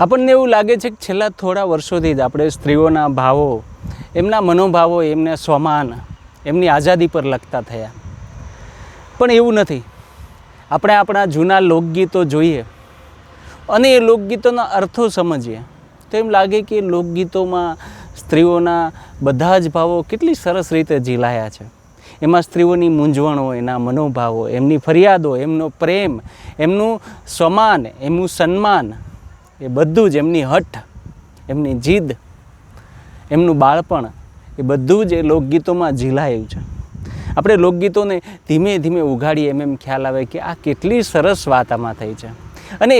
આપણને એવું લાગે છે કે છેલ્લા થોડા વર્ષોથી જ આપણે સ્ત્રીઓના ભાવો, એમના મનોભાવો, એમને સ્વમાન, એમની આઝાદી પર લખતા થયા. પણ એવું નથી. આપણે આપણા જૂના લોકગીતો જોઈએ અને એ લોકગીતોના અર્થો સમજીએ. તો એમ લાગે કે લોકગીતોમાં સ્ત્રીઓના બધા જ ભાવો કેટલી સરસ રીતે ઝીલાયા છે. એમાં સ્ત્રીઓની મૂંઝવણો, એના મનોભાવો, એમની ફરિયાદો, એમનો પ્રેમ, એમનું સમાન એમનું સન્માન એ બધું જ એમની હઠ, એમની જીદ, એમનું બાળપણ, એ બધું જ એ લોકગીતોમાં ઝીલાયું છે. આપણે લોકગીતોને ધીમે ધીમે ઉઘાડીએ એમ એમ ખ્યાલ આવે કે આ કેટલી સરસ વાત આમાં થઈ છે. અને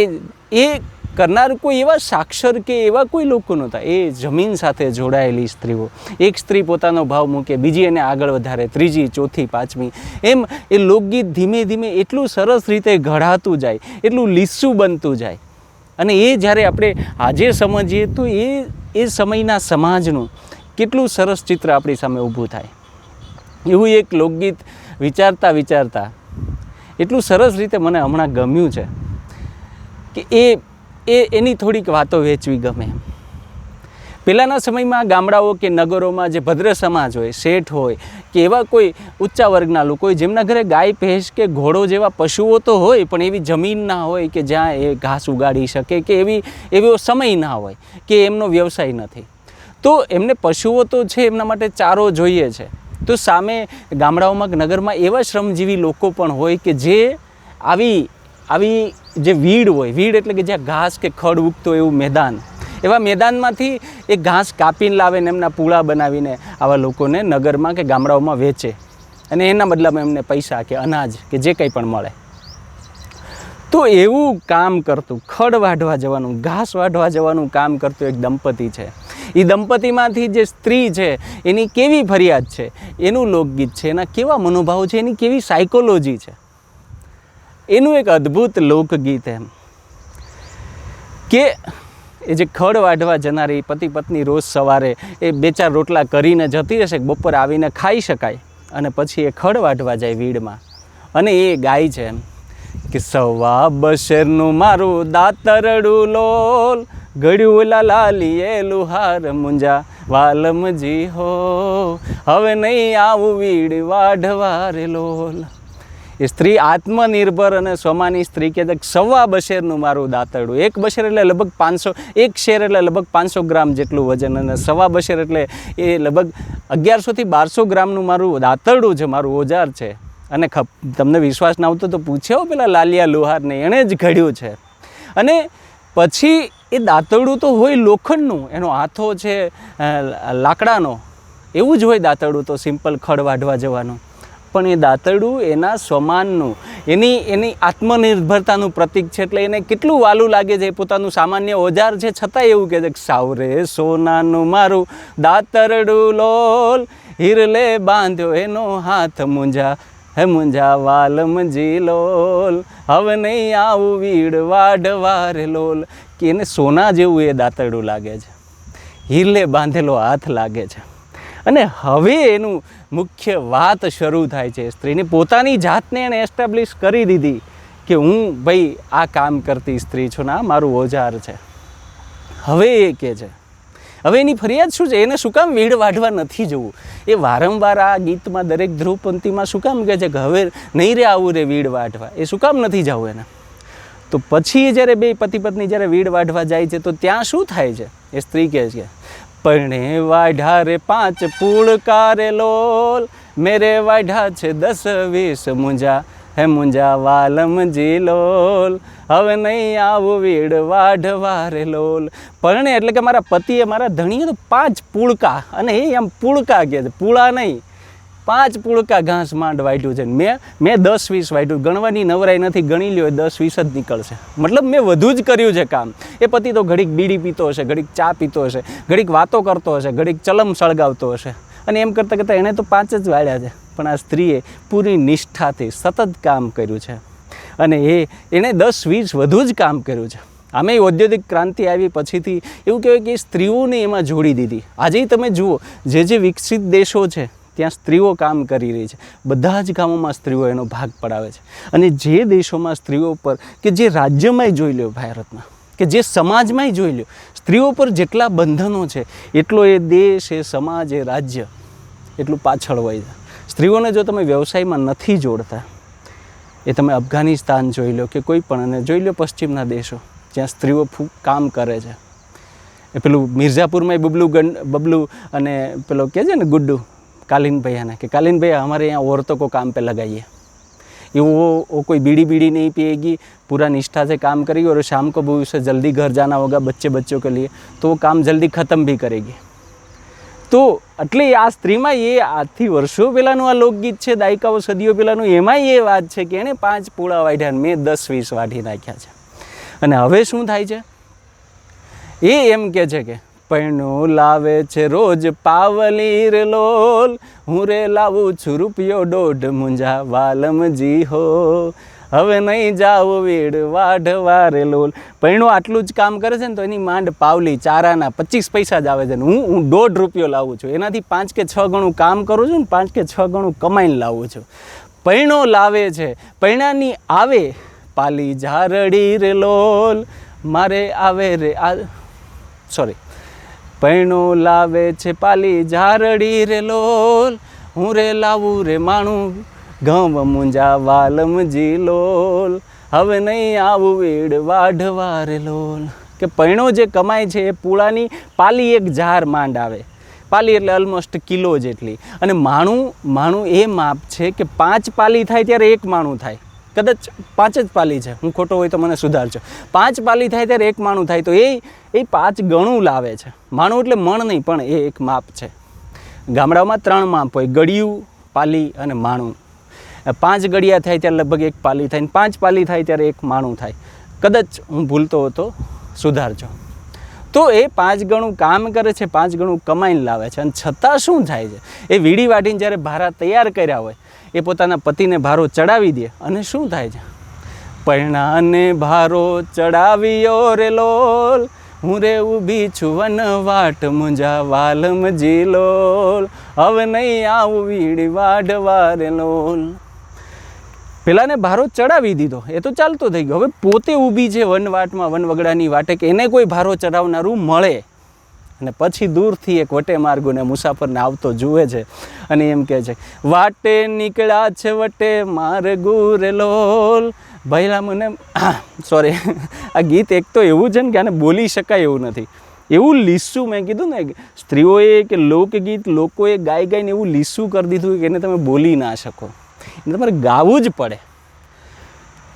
એ કરનાર કોઈ એવા સાક્ષર કે એવા કોઈ લોકો નહોતા. એ જમીન સાથે જોડાયેલી સ્ત્રીઓ. એક સ્ત્રી પોતાનો ભાવ મૂકે, બીજી એને આગળ વધારે, ત્રીજી, ચોથી, પાંચમી. એમ એ લોકગીત ધીમે ધીમે એટલું સરસ રીતે ઘડાતું જાય, એટલું લીસું બનતું જાય. અને એ જ્યારે આપણે આજે સમજીએ તો એ એ સમયના સમાજનું કેટલું સરસ ચિત્ર આપણી સામે ઊભું થાય. એવું એક લોકગીત વિચારતા વિચારતા એટલું સરસ રીતે મને હમણાં ગમ્યું છે કે એ એ એની થોડીક વાતો વેચવી ગમે. પહેલાંના સમયમાં ગામડાઓ કે નગરોમાં જે ભદ્ર સમાજ હોય, શેઠ હોય કે એવા કોઈ ઊંચા વર્ગના લોકો હોય, જેમના ઘરે ગાય, ભેંસ કે ઘોડો જેવા પશુઓ તો હોય, પણ એવી જમીન ના હોય કે જ્યાં એ ઘાસ ઉગાડી શકે કે એવી, એવો સમય ના હોય કે એમનો વ્યવસાય નથી તો એમને પશુઓ તો છે એમના માટે ચારો જોઈએ છે. તો સામે ગામડાઓમાં નગરમાં એવા શ્રમજીવી લોકો પણ હોય કે જે આવી આવી જે વીડ હોય, વીડ એટલે કે જ્યાં ઘાસ કે ખડ ઉગતો એવું મેદાન એવા મેદાનમાંથી એ ઘાસ કાપીને લાવે ને એમના પૂળા બનાવીને આવા લોકોને નગરમાં કે ગામડાઓમાં વેચે. અને એના બદલામાં એમને પૈસા કે અનાજ કે જે કંઈ પણ મળે. તો એવું કામ કરતું, ખડ વાઢવા જવાનું, ઘાસ વાઢવા જવાનું કામ કરતું એક દંપતી છે. એ દંપતીમાંથી જે સ્ત્રી છે, એની કેવી ફરિયાદ છે? એનું લોકગીત છે, એના કેવા મનોભાવ છે, એની કેવી સાયકોલોજી છે? એનું એક અદ્ભુત લોકગીત એમ. કે એ જે ખડ વાઢવા જનારી પતિ પત્ની રોજ સવારે એ બે ચાર રોટલા કરીને જતી રહેશે બપોર આવીને ખાઈ શકાય. અને પછી એ ખડ વાઢવા જાય વીડમાં. અને એ ગાય છે એમ કે સવા બશેરનું મારું દાતરડું લોલ, ગળ્યું લાલીએ લુહાર મુંજા, વાલમજી હો, હવે નહીં આવું વીડ વાઢવા રે લોલ. એ સ્ત્રી આત્મનિર્ભર અને સ્વમાની સ્ત્રી કે સવા બશેરનું મારું દાંતરડું. એક બશેર એટલે લગભગ પાંચસો, એક શેર એટલે લગભગ પાંચસો ગ્રામ જેટલું વજન અને સવા બશેર એટલે એ લગભગ અગિયારસોથી બારસો ગ્રામનું મારું દાંતરડું છે મારું ઓજાર છે. અને ખપ, તમને વિશ્વાસ ના આવતો તો પૂછ્યો પેલા લાલિયા લુહારને, એણે જ ઘડ્યું છે. અને પછી એ દાંતરડું તો હોય લોખંડનું, એનો હાથો છે લાકડાનો. એવું જ હોય દાંતરડું તો સિમ્પલ ખડ વાઢવા જવાનું. પણ એ દાંતરડું, એના સ્વમાનનું, એની એની આત્મનિર્ભરતાનું પ્રતીક છે એટલે એને કેટલું વાલું લાગે છે પોતાનું સામાન્ય ઓજાર છે છતાં એવું કહે છે સાવરે સોનાનું મારું દાંતરડું લોલ, હિરલે બાંધ્યો એનો હાથ મુંજા હે મુંજા વાલમજી લોલ, હવે નહીં આવું વીડ વાઢવા રે લોલ. કે એને સોના જેવું એ દાંતરડું લાગે છે. હિરલે બાંધેલો હાથ લાગે છે. અને હવે એનું મુખ્ય વાત શરૂ થાય છે. સ્ત્રીની પોતાની જાતને એણે એસ્ટાબ્લિશ કરી દીધી કે હું ભાઈ આ કામ કરતી સ્ત્રી છું ને આ મારું ઓજાર છે. હવે એ કહે છે. હવે એની ફરિયાદ શું છે? એને શું કામ વીડ વાઢવા નથી જવું? એ વારંવાર આ ગીતમાં દરેક ધ્રુવપંથીમાં શું કામ કહે છે કે હવે નહીં રે આવું રે વીડ વાઢવા? એ શું કામ નથી જવું એને? તો પછી જ્યારે બે પતિ પત્ની જ્યારે વીડ વાઢવા જાય છે તો ત્યાં શું થાય છે? એ સ્ત્રી કહે છે પરણે વાઢા રે પાંચ પુળકા રે લોલ. મેરે વાઢા છે દસ વીસ મુંજા, હે મુંજા વાલમજી લોલ. હવે નહીં આવું વીડ વાઢવા રે લોલ. પરણે એટલે કે મારા પતિએ મારા ધણીએ તો પાંચ પુળકા, અને એ આમ પુળકા કહે છે. પૂળા નહીં પાંચ પુળકા ઘાસ માંડ વાઢ્યું છે. મેં મેં દસ વીસ વાઢ્યું. ગણવાની નવરાઈ નથી, ગણી લ્યો દસ વીસ જ નીકળશે. મતલબ મેં વધુ જ કર્યું છે કામ. એ પતિ તો ઘડીક બીડી પીતો હશે, ઘડીક ચા પીતો હશે, ઘડીક વાતો કરતો હશે, ઘડીક ચલમ સળગાવતો હશે. અને એમ કરતાં કરતાં એણે તો પાંચ જ વાળ્યા છે. પણ આ સ્ત્રીએ પૂરી નિષ્ઠાથી સતત કામ કર્યું છે. અને એ, એણે દસ વીસ વધુ જ કામ કર્યું છે. આમે ઔદ્યોગિક ક્રાંતિ આવી પછીથી એવું કહેવાય કે સ્ત્રીઓને એમાં જોડી દીધી. આજે તમે જુઓ, જે જે વિકસિત દેશો છે ત્યાં સ્ત્રીઓ કામ કરી રહી છે. બધા જ કામોમાં સ્ત્રીઓ એનો ભાગ પડાવે છે. અને જે દેશોમાં સ્ત્રીઓ પર કે જે રાજ્યમાંય જોઈ લો ભારતમાં, કે જે સમાજમાંય જોઈ લો સ્ત્રીઓ પર જેટલા બંધનો છે, એટલો એ દેશ, એ સમાજ, એ રાજ્ય એટલું પાછળ હોય છે સ્ત્રીઓને જો તમે વ્યવસાયમાં નથી જોડતા, એ તમે અફઘાનિસ્તાન જોઈ લો કે કોઈ પણ, અને જોઈ લો પશ્ચિમના દેશો જ્યાં સ્ત્રીઓ કામ કરે છે. એ પેલું મિર્ઝાપુરમાં બબલું ગંડ બબલું અને પેલો કહે છે ને ગુડ્ડુ કાલીન ભૈયાને કે કાલીન ભૈયા हमारे यहाँ औरतों को काम पे लगाइए ये वो वो कोई बीड़ी बीड़ी नहीं पिएगी पूरा निष्ठा से काम करेगी और शाम को भी उसे जल्दी घर जाना होगा बच्चे बच्चों के लिए तो वो काम जल्दी ख़त्म भी करेगी તો એટલે આ સ્ત્રીમાં એ આજથી વર્ષો પહેલાંનું આ લોકગીત છે દાયકાઓ સદીઓ પહેલાંનું એમાં એ વાત છે કે એણે પાંચ પૂળા વાઢ્યા ને મેં દસ વીસ વાઢી નાખ્યા છે અને હવે શું થાય છે એ એમ કે છે કે પૈણું લાવે છે રોજ પાવલી રે લોલ. હું રે લાવું છું રૂપિયો દોઢ મુંજા વાલમજી હો. હવે નહીં જાવ વીડ વાઢવા રે લોલ. પૈણું આટલું જ કામ કરે છે ને તો એની માંડ પાવલી, ચારાના પચીસ પૈસા જ આવે છે ને હું હું દોઢ રૂપિયો લાવું છું. એનાથી પાંચ કે છ ગણું કામ કરું છું ને પાંચ કે છ ગણું કમાઈને લાવું છું. પૈણો લાવે છે. પૈણાની આવે પાલી ઝારડી રે લોલ. મારે આવે રે આ સોરી પૈણો લાવે છે પાલી ઝારડી રે લોલ. હું રે લાવું રે માણું, ઘઉં મુંજા વાલમજી લોલ. હવે નહીં આવું વીડ વાઢવા રે લોલ. કે પૈણો જે કમાય છે એ પૂળાની પાલી એક ઝાર માંડ આવે. પાલી એટલે ઓલમોસ્ટ કિલો જેટલી. અને માણું માણું એ માપ છે કે પાંચ પાલી થાય ત્યારે એક માણું થાય. કદાચ પાંચ જ પાલી છે. હું ખોટો હોય તો મને સુધારજો. પાંચ પાલી થાય ત્યારે એક માણું થાય તો એ એ પાંચ ગણું લાવે છે. માણું એટલે મણ નહીં, પણ એ એક માપ છે. ગામડાઓમાં ત્રણ માપ હોય ગળિયું પાલી અને માણું. પાંચ ગળિયા થાય ત્યારે લગભગ એક પાલી થાય ને પાંચ પાલી થાય ત્યારે એક માણું થાય. કદાચ હું ભૂલતો હતો, સુધારજો. તો એ પાંચ ગણું કામ કરે છે, પાંચ ગણું કમાઈને લાવે છે. અને છતાં શું થાય છે? એ વીડી વાટીને જ્યારે ભારા તૈયાર કર્યા હોય એ પોતાના પતિને ભારો ચડાવી દે. અને શું થાય છે? પૈણાને ભારો ચડાવ્યો રે લોલ. હું રે ઊભી છું વન વાટ મુંજા વાલમજી લોલ. હવે નહીં આવું વીડી વાઢવા રે લોલ. પેલાને ભારો ચડાવી દીધો. એ તો ચાલતો થઈ ગયો. હવે પોતે ઊભી છે વનવાટમાં, વનવગડાની વાટે કે એને કોઈ ભારો ચડાવનારું મળે. અને પછી દૂરથી એક વટે માર્ગોને મુસાફરને આવતો જુએ છે. અને એમ કહે છે, વાટે નીકળ્યા છે વટે માર્ગુ રેલોલ ભૈલા મને સોરી આ ગીત એક તો એવું છે ને કે આને બોલી શકાય એવું નથી. એવું લીસું મેં કીધું ને, સ્ત્રીઓએ કે લોકગીત લોકોએ ગાઈ ગાઈને એવું લીસું કરી દીધું કે એને તમે બોલી ના શકો. એને તમારે ગાવું જ પડે.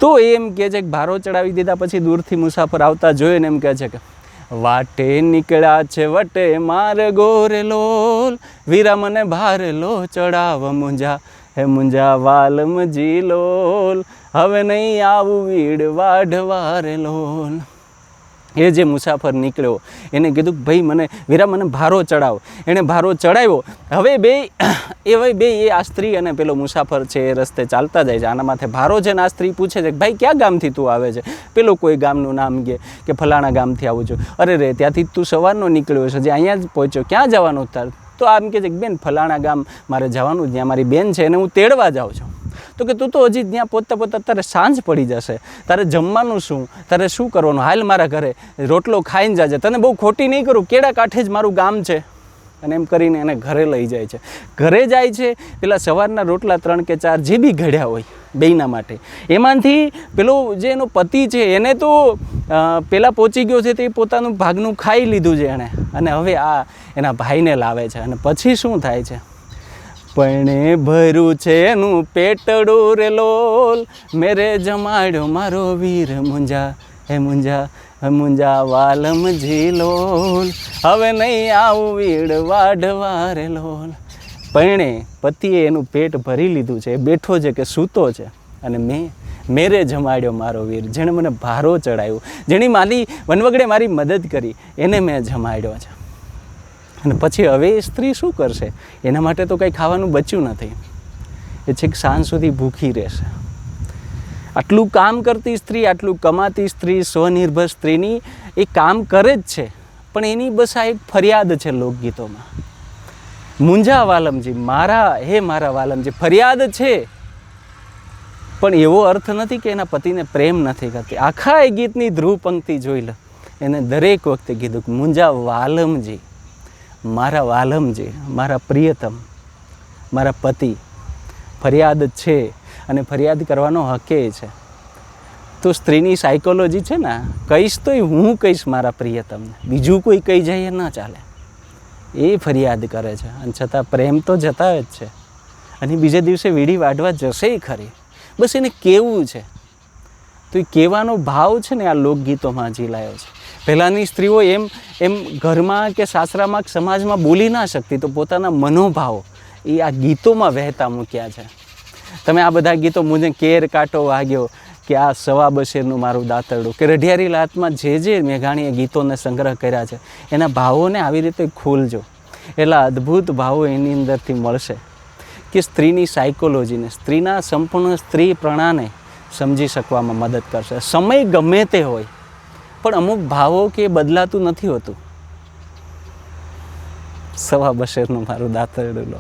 તો એમ કહે છે કે ભારો ચડાવી દીધા પછી દૂરથી મુસાફર આવતા જોઈને એમ કહે છે કે વાટે નીકળ્યા છે, વટે માર ગોરે લોલ. વીરા મને ભારેલો ચડાવ મુંજા. હે મુંજા વાલમજી લોલ. હવે નહીં આવું વીડ વાઢવા રે લોલ. એ જે મુસાફર નીકળ્યો, એને કીધું કે ભાઈ, મને વીરા, મને ભારો ચડાવો. એણે ભારો ચડાવ્યો. હવે બે, એ હવે બે, એ આ સ્ત્રી અને પેલો મુસાફર છે, એ રસ્તે ચાલતા જાય છે. આના માથે ભારો છે ને આ સ્ત્રી પૂછે છે કે, ભાઈ, ક્યાં ગામથી તું આવે છે? પેલો કોઈ ગામનું નામ કે કે ફલાણા ગામથી આવું છું. અરે રે, ત્યાંથી તું સવારનો નીકળ્યો છે, જે અહીંયા જ પહોંચ્યો, ક્યાં જવાનું તાર? તો આમ કહે છે કે, બેન, ફલાણા ગામ મારે જવાનું જ્યાં મારી બેન છે, એને હું તેડવા જાઉં છું. તો કે તું તો હજી ત્યાં પહોંચતા પહોંચતા તારે સાંજ પડી જશે. તારે જમવાનું શું? તારે શું કરવાનું? હાલ મારા ઘરે રોટલો ખાઈને જાજે. તને બહુ ખોટી નહીં કરું. કેડા કાંઠે જ મારું ગામ છે. અને એમ કરીને એને ઘરે લઈ જાય છે. ઘરે જાય છે, પેલા સવારના રોટલા ત્રણ કે ચાર જે બી ઘડ્યા હોય, બેયના માટે. એમાંથી પેલો જે એનો પતિ છે, એને તો પહેલાં પહોંચી ગયો છે તે પોતાનું ભાગનું ખાઈ લીધું છે એણે. અને હવે આ એના ભાઈને લાવે છે. અને પછી શું થાય છે? પણે ભર્યું છે એનું પેટડું રે લોલ. મેરે જમાડ્યો મારો વીર મુંજા, હે મુંજા હે મુંજા વાલમ લોલ હવે નહીં આવું વીડ વાઢવા રે લોલ. પૈણે પતિએ એનું પેટ ભરી લીધું છે બેઠો છે કે સૂતો છે. અને મેં, મેરે જમાડ્યો મારો વીર, જેણે મને ભારો ચડાવ્યો જેણી મારી વનવગડે મારી મદદ કરી, એને મેં જમાડ્યો છે. અને પછી હવે એ સ્ત્રી શું કરશે? એના માટે તો કંઈ ખાવાનું બચ્યું નથી. એ છેક સાંજ સુધી ભૂખી રહેશે. આટલું કામ કરતી સ્ત્રી, આટલું કમાતી સ્ત્રી, સ્વનિર્ભર સ્ત્રીની એ કામ કરે જ છે. પણ એની બસ આ એક ફરિયાદ છે લોકગીતોમાં. મુંજા વાલમજી, મારા, હે મારા વાલમજી, ફરિયાદ છે. પણ એવો અર્થ નથી કે એના પતિને પ્રેમ નથી કરતી. આખા એ ગીતની ધ્રુવ પંક્તિ જોઈ લો. એને દરેક વખતે કીધું કે મુંજા વાલમજી મારા વાલમજી મારા પ્રિયતમ, મારા પતિ, ફરિયાદ છે અને ફરિયાદ કરવાનો હકે છે. તો સ્ત્રીની સાયકોલોજી છે ને, કહીશ તોય હું કહીશ મારા પ્રિયતમને. બીજું કોઈ કહી જાય ન ચાલે. એ ફરિયાદ કરે છે અને છતાં પ્રેમ તો જતા જ છે. અને બીજે દિવસે વીડી વાઢવા જશે ખરી. બસ એને કેવું છે? તો એ કહેવાનો ભાવ છે ને આ લોકગીતોમાં ઝીલાયો છે. પહેલાંની સ્ત્રીઓ એમ એમ ઘરમાં કે સાસરામાં કે સમાજમાં બોલી ના શકતી, તો પોતાના મનોભાવો એ આ ગીતોમાં વહેતા મૂક્યા છે. તમે આ બધા ગીતો મુજે કેર કાંટો વાગ્યો, કે આ સવા બશેરનું મારું દાંતરડું, કે રઢિયારી લાતમાં જે જે મેઘાણીએ ગીતોને સંગ્રહ કર્યા છે, એના ભાવોને આવી રીતે ખોલજો. એટલા અદ્ભુત ભાવો એની અંદરથી મળશે કે સ્ત્રીની સાયકોલોજીને સ્ત્રીના સંપૂર્ણ સ્ત્રી પ્રણાને સમજી શકવામાં મદદ કરશે. સમય ગમે તે હોય પણ અમુક ભાવો કે બદલાતું નથી હોતું. સવા બશેરનું મારું દાંતરડું